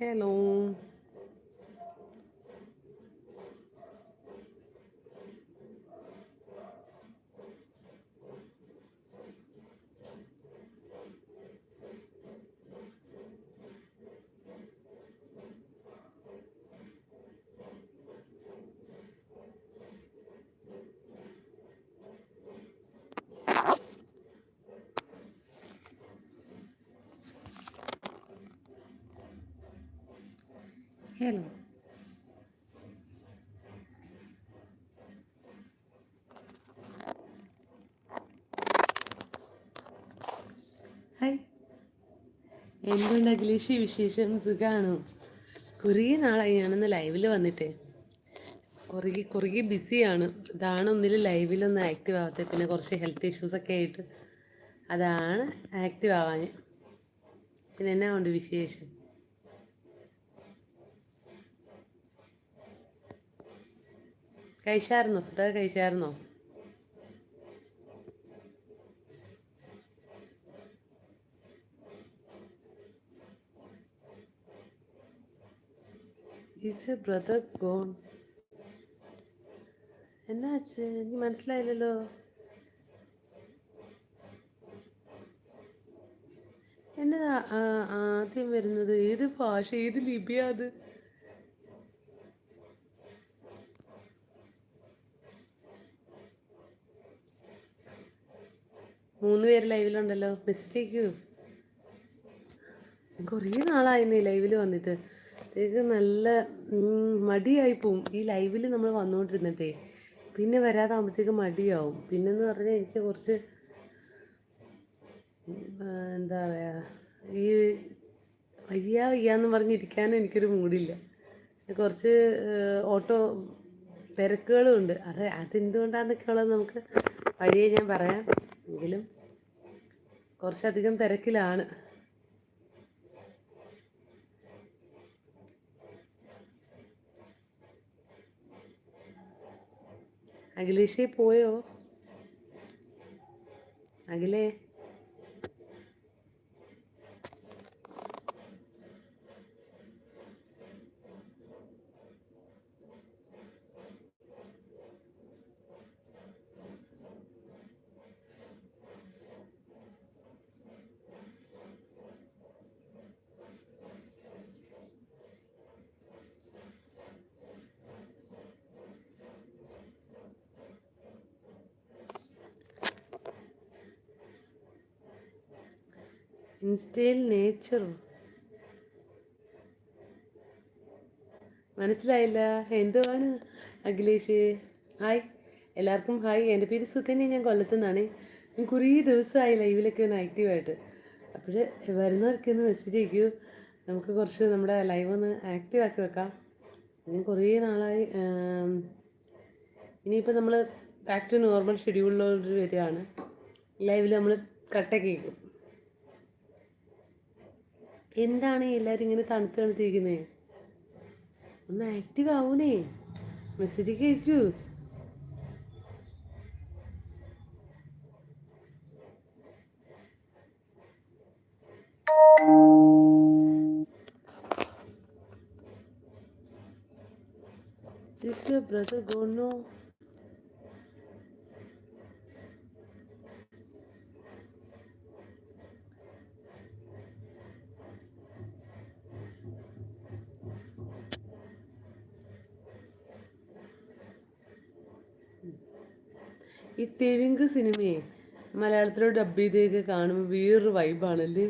Hello. Hello. Hi എന്തുണ്ട് അഖിലേഷി വിശേഷം? സുഖാണോ? കുറേ നാളായി ഞാനൊന്ന് ലൈവിൽ വന്നിട്ടേ. കുറേ കുറേ ബിസിയാണ്. അതാണ് ഒന്നിൽ ലൈവിലൊന്ന് ആക്റ്റീവ് ആവാത്തത് പിന്നെ കുറച്ച് ഹെൽത്ത് ഇഷ്യൂസൊക്കെ ആയിട്ട് അതാണ് ആക്റ്റീവ് ആവാൻ. പിന്നെ എന്നാ ഉണ്ട് വിശേഷം? കഴിച്ചായിരുന്നോ? ഫുഡൊക്കെ കഴിച്ചായിരുന്നോ? ഈസ് ബ്രദർ ഗോൺ എന്നാച്ച് എനിക്ക് മനസ്സിലായില്ലല്ലോ. എന്നതാ ആദ്യം വരുന്നത്? ഏത് ഭാഷ? ഏത് ലിപിയാ അത്? മൂന്ന് പേര് ലൈവിലുണ്ടല്ലോ മിസ്റ്റേക്ക്. കുറേ നാളായിരുന്നു ഈ ലൈവിൽ വന്നിട്ട്. ഇത് നല്ല മടിയായി പോവും. ഈ ലൈവിൽ നമ്മൾ വന്നുകൊണ്ടിരുന്നിട്ടേ പിന്നെ വരാതാകുമ്പോഴത്തേക്ക് മടിയാവും. പിന്നെന്ന് പറഞ്ഞാൽ എനിക്ക് കുറച്ച് എന്താ പറയുക ഈ വയ്യ വയ്യാന്ന് പറഞ്ഞിരിക്കാനും എനിക്കൊരു മൂടില്ല. കുറച്ച് ഓട്ടോ തിരക്കുകളും ഉണ്ട് അത് അതെന്തുകൊണ്ടാന്നൊക്കെ ഉള്ളത് നമുക്ക് വഴിയെ ഞാൻ പറയാം. എങ്കിലും കുറച്ചധികം തിരക്കിലാണ്. അഖിലേഷേ പോയോ? അഖിലേ? ഇൻസ്റ്റയിൽ നേച്ചറും മനസ്സിലായില്ല? എന്തുവാണ് അഖിലേഷ്? ഹായ് എല്ലാവർക്കും ഹായ് എന്റെ പേര് സുകന്യ. ഞാൻ കൊല്ലത്തുനിന്നാണ്. ഞാൻ കുറേ ദിവസമായി ലൈവിലൊക്കെ ഒന്ന് ആക്റ്റീവായിട്ട് അപ്പോൾ വരുന്നവർക്ക് ഒന്ന് മെസ്സേജ് അയക്കൂ. നമുക്ക് കുറച്ച് നമ്മുടെ ലൈവ് ഒന്ന് ആക്റ്റീവ് ആക്കി വെക്കാം. ഞാൻ കുറേ നാളായി ഇനിയിപ്പോൾ നമ്മൾ ബാക്ക് ടു നോർമൽ ഷെഡ്യൂളിലോട്ട് വരികയാണ്. ലൈവിൽ നമ്മൾ കട്ടൊക്കെ കേൾക്കും എന്താണ് എല്ലാവരും ഇങ്ങനെ തണുത്ത് തണുത്തിരിക്കുന്നത് ഒന്ന് ആക്റ്റീവ് ആവൂനേ മെസ്സേജ് കേൾക്കൂ gone now? ഈ തെലുങ്ക് സിനിമയെ മലയാളത്തിലോട് ഡബ് ചെയ്തൊക്കെ കാണുമ്പോൾ വേറൊരു വൈബാണല്ലേ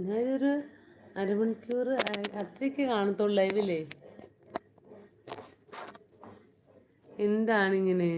ഞാനൊരു അരമണിക്കൂർ അത്രയ്ക്ക് കാണത്തുള്ളൂ ലൈവിലേ എന്താണിങ്ങനെ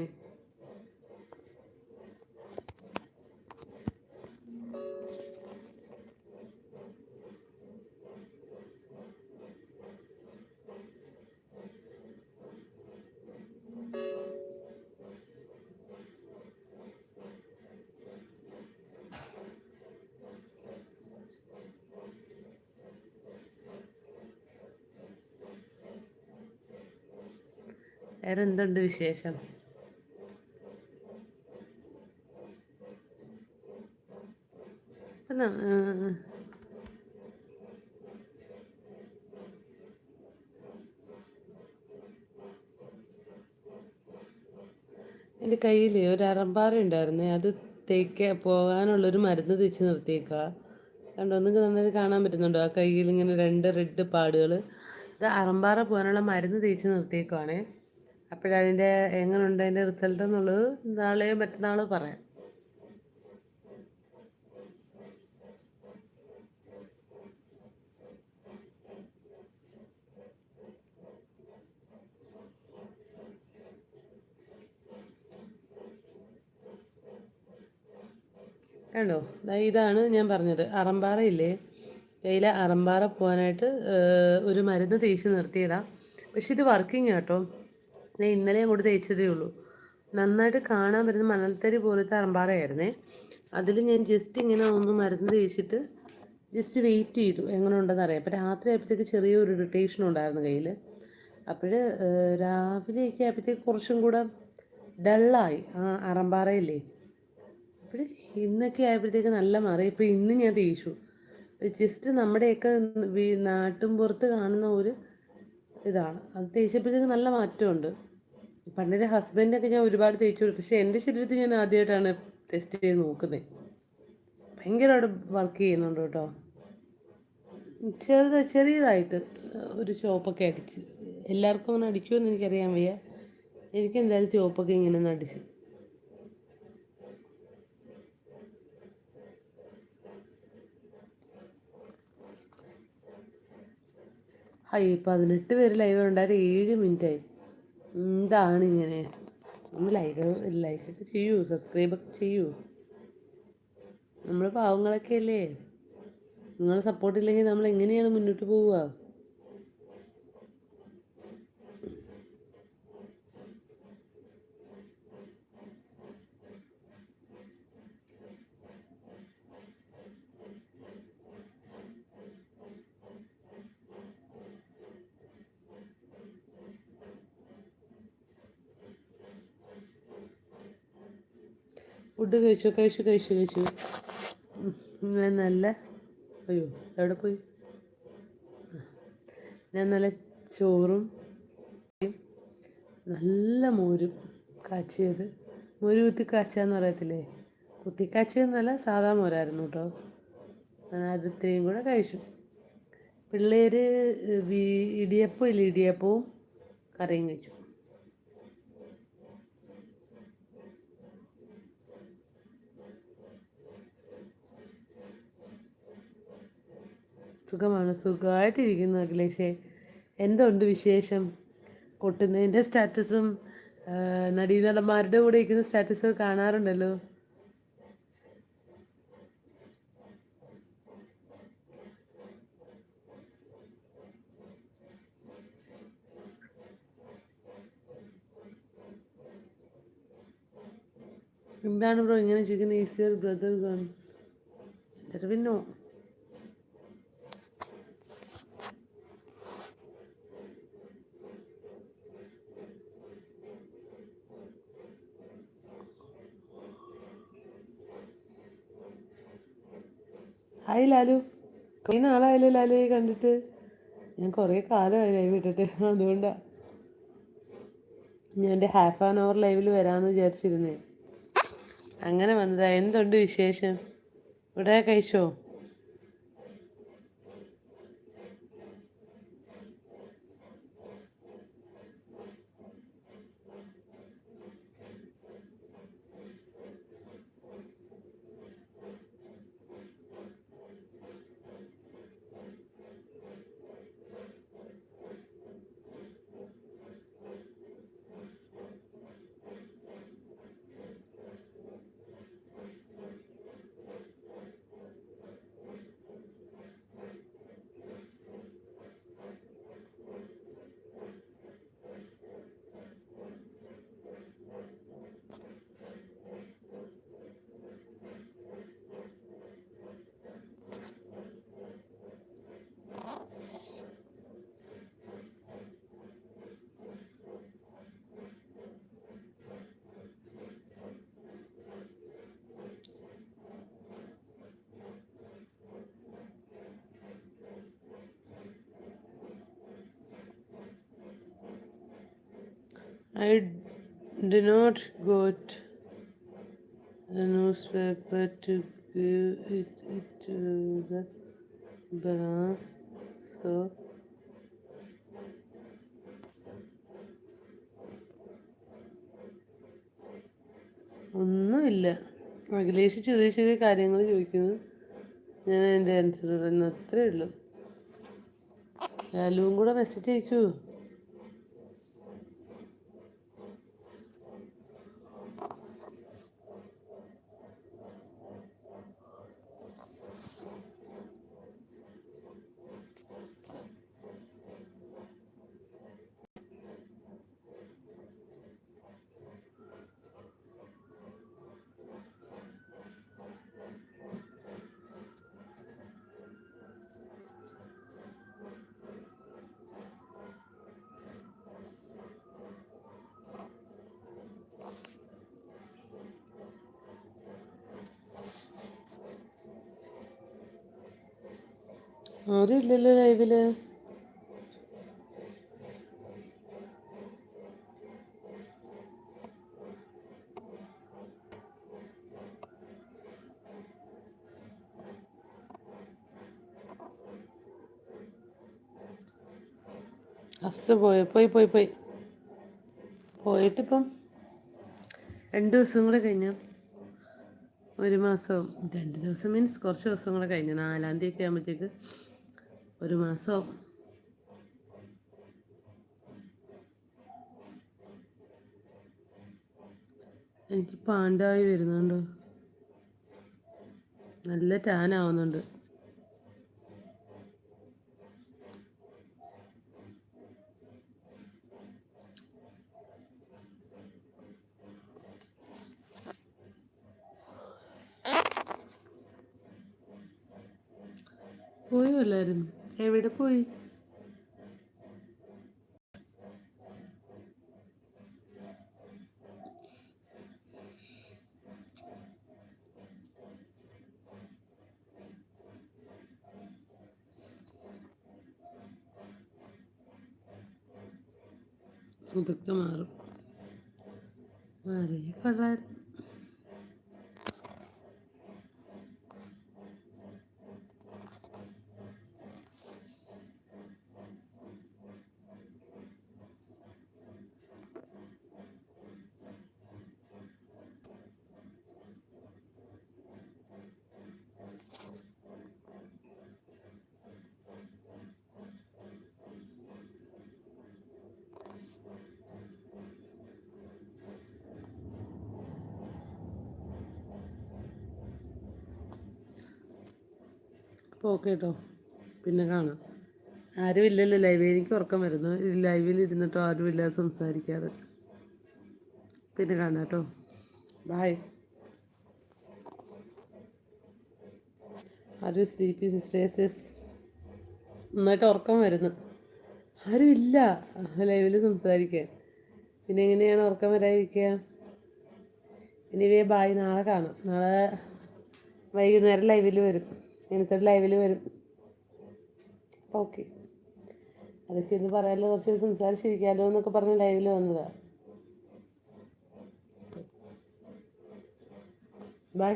വേറെ എന്തുണ്ട് വിശേഷം? എന്റെ കയ്യിൽ ഒരു അറമ്പാറ ഉണ്ടായിരുന്നു. അത് തേക്ക പോകാനുള്ളൊരു മരുന്ന് തിരിച്ച് നിർത്തിയേക്ക. കണ്ടോ നിങ്ങൾക്ക് നന്നായിട്ട് കാണാൻ പറ്റുന്നുണ്ടോ? ആ കയ്യിൽ ഇങ്ങനെ രണ്ട് റെഡ് പാടുകൾ ഇത് അറമ്പാറ പോകാനുള്ള മരുന്ന് തേച്ച് നിർത്തിയേക്കുവാണേ. അപ്പോഴതിന്റെ എങ്ങനെയുണ്ട് അതിന്റെ റിസൾട്ട് എന്നുള്ളത് നാളെയോ മറ്റന്നാളോ പറയാം. കണ്ടോ? ഇതാണ് ഞാൻ പറഞ്ഞത്. അറമ്പാറ ഇല്ലേ കയ്യിലെ അറമ്പാറ പോകാനായിട്ട് ഒരു മരുന്ന് തേച്ച് നിർത്തിയതാണ് പക്ഷെ ഇത് വർക്കിംഗ് കേട്ടോ. ഞാൻ ഇന്നലെ അങ്ങോട്ട് തേച്ചതേ ഉള്ളൂ. നന്നായിട്ട് കാണാൻ പറ്റുന്ന മണൽത്തരി പോലത്തെ അറമ്പാറയായിരുന്നേ. അതിൽ ഞാൻ ജസ്റ്റ് ഇങ്ങനെ ഒന്ന് മരുന്ന് തേച്ചിട്ട് ജസ്റ്റ് വെയിറ്റ് ചെയ്തു. എങ്ങനെ ഉണ്ടെന്ന് അറിയാം. അപ്പോൾ രാത്രി ആയപ്പോഴത്തേക്ക് ചെറിയൊരു ഇറിറ്റേഷൻ ഉണ്ടായിരുന്നു കയ്യിൽ അപ്പോൾ രാവിലെയൊക്കെ ആയപ്പോഴത്തേക്ക് കുറച്ചും കൂടെ ഡള്ളായി ആ അറമ്പാറയില്ലേ. അപ്പോൾ ഇന്നൊക്കെ ആയപ്പോഴത്തേക്ക് നല്ല മാറി. ഇപ്പോൾ ഇന്ന് ഞാൻ തേച്ചു. ജസ്റ്റ് നമ്മുടെയൊക്കെ നാട്ടും പുറത്ത് കാണുന്ന ഒരു ഇതാണ്. അത് തേച്ചപ്പോഴത്തേക്ക് നല്ല മാറ്റമുണ്ട്. പണ്ടൊരു ഹസ്ബൻഡൊക്കെ ഞാൻ ഒരുപാട് തേച്ചു കൊടുക്കും. പക്ഷെ എന്റെ ശരീരത്തിൽ ഞാൻ ആദ്യമായിട്ടാണ് ടെസ്റ്റ് ചെയ്ത് നോക്കുന്നത്. ഭയങ്കരമായിട്ട് വർക്ക് ചെയ്യുന്നുണ്ട് കേട്ടോ. ചെറുത് ചെറിയതായിട്ട് ഒരു ചോപ്പൊക്കെ അടിച്ച്. എല്ലാവർക്കും അങ്ങനെ അടിക്കുമെന്ന് എനിക്കറിയാൻ വയ്യ. എനിക്ക് എന്തായാലും ചോപ്പൊക്കെ ഇങ്ങനെ ഒന്ന് അടിച്ച്. ഹൈ പതിനെട്ട് പേര് ലൈവ് ഉണ്ടായിരുന്നു ഏഴ് മിനിറ്റായി എന്താണ് ഇങ്ങനെ ഒന്ന് ലൈക്ക് ലൈക്കൊക്കെ ചെയ്യൂ സബ്സ്ക്രൈബൊക്കെ ചെയ്യൂ. നമ്മൾ പാവങ്ങളൊക്കെ അല്ലേ നിങ്ങൾ സപ്പോർട്ടില്ലെങ്കിൽ നമ്മൾ എങ്ങനെയാണ് മുന്നോട്ട് പോവുക? ഫുഡ് കഴിച്ചു? കഴിച്ചു കഴിച്ചു കഴിച്ചു. ഞാൻ നല്ല അയ്യോ എവിടെ പോയി? ഞാൻ നല്ല ചോറും നല്ല മോരും കാച്ചിയത്. മോര് കുത്തി കാച്ചാന്ന് പറയത്തില്ലേ? കുത്തി കാച്ചതെന്നല്ല സാധാ മോരായിരുന്നു കേട്ടോ ഞാൻ അത് ഇത്രയും കൂടെ കഴിച്ചു. പിള്ളേർ ഇടിയപ്പം ഇല്ല ഇടിയപ്പവും കറിയും കഴിച്ചു. സുഖമാണ്. സുഖമായിട്ടിരിക്കുന്നു അഖിലേഷേ. എന്തുണ്ട് വിശേഷം? കൊട്ടുന്നതിന്റെ സ്റ്റാറ്റസും നടീനടന്മാരുടെ കൂടെ ഇരിക്കുന്ന സ്റ്റാറ്റസൊക്കെ കാണാറുണ്ടല്ലോ. എന്താണ് ബ്രോ ഇങ്ങനെ ചോദിക്കുന്നത് ഈസിയർ ബ്രദർ ഗൺ? പിന്നോ ഹായ് ലാലു. കുറേ നാളായല്ലോ ലാലു കണ്ടിട്ട്. ഞാൻ കുറേ കാലമായി ലൈവ് ഇട്ടിട്ട്. അതുകൊണ്ടാണ് ഞാൻ എന്റെ ഹാഫ് ആൻ അവർ ലൈവിൽ വരാമെന്ന് വിചാരിച്ചിരുന്നേ. അങ്ങനെ വന്നതാ. എന്തുണ്ട് വിശേഷം? ഇവിടെ കഴിച്ചോ? I do not got the newspaper to give it, it to the bra. So ഒന്നുമില്ല. അഖിലേഷ് ചെറിയ ചെറിയ കാര്യങ്ങൾ ചോദിക്കുന്നു. ഞാൻ എന്റെ ആൻസർ പറയുന്നു. അത്രേ ഉള്ളൂ. ലാലുവും കൂടെ മെസ്സേജ് അയക്കൂ. ആരും ഇല്ലല്ലോ ലൈവിൽ. അസ് പോയി പോയി പോയി പോയി. പോയിട്ടിപ്പം രണ്ട് ദിവസം കൂടെ കഴിഞ്ഞു. ഒരു മാസം രണ്ട് ദിവസം മീൻസ് കുറച്ച് ദിവസം കൂടെ കഴിഞ്ഞു. നാലാം തീയതി ഒക്കെ ആകുമ്പോഴത്തേക്ക് ഒരു മാസോ? എനിക്ക് പാണ്ടായി വരുന്നുണ്ട്. നല്ല ടാൻ ആവുന്നുണ്ട്. പോയോ എല്ലാവരും എവിടെ പോയി? ഇതൊക്കെ മാറും. മാറി കൊള്ളായിരുന്നു അപ്പോൾ ഓക്കെ കേട്ടോ പിന്നെ കാണാം. ആരും ഇല്ലല്ലോ ലൈവ് എനിക്ക് ഉറക്കം വരുന്നു. ലൈവിൽ ഇരുന്നിട്ടോ ആരുമില്ല സംസാരിക്കാതെ. പിന്നെ കാണാം കേട്ടോ ബായ് ആരും സ്ലീപ്പി സിസ്റ്റേഴ്സസ് നന്നായിട്ട് ഉറക്കം വരുന്നു. ആരും ഇല്ല ലൈവിൽ സംസാരിക്കാൻ. പിന്നെ എങ്ങനെയാണ് ഉറക്കം വരാതിരിക്കുക? ഇനി വേ ബായ് നാളെ കാണാം. നാളെ വൈകുന്നേരം ലൈവിൽ വരും. ഇങ്ങനത്തെ ലൈവിൽ വരും. ഓക്കെ അതൊക്കെ ഇന്ന് പറയാമല്ലോ കുറച്ച് സംസാരിച്ചിരിക്കാമല്ലോ എന്നൊക്കെ പറഞ്ഞ് ലൈവിൽ വന്നതാണ് ബൈ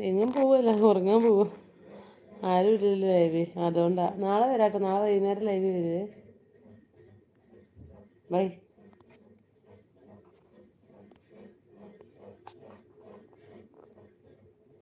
എങ്ങും പോവല്ല? ഉറങ്ങാൻ പോവുക ആരും ഇല്ലല്ലോ ലൈവ് അതുകൊണ്ടാണ് നാളെ വരാട്ടോ. നാളെ വൈകുന്നേരം ലൈവ് വരുവേ ബൈ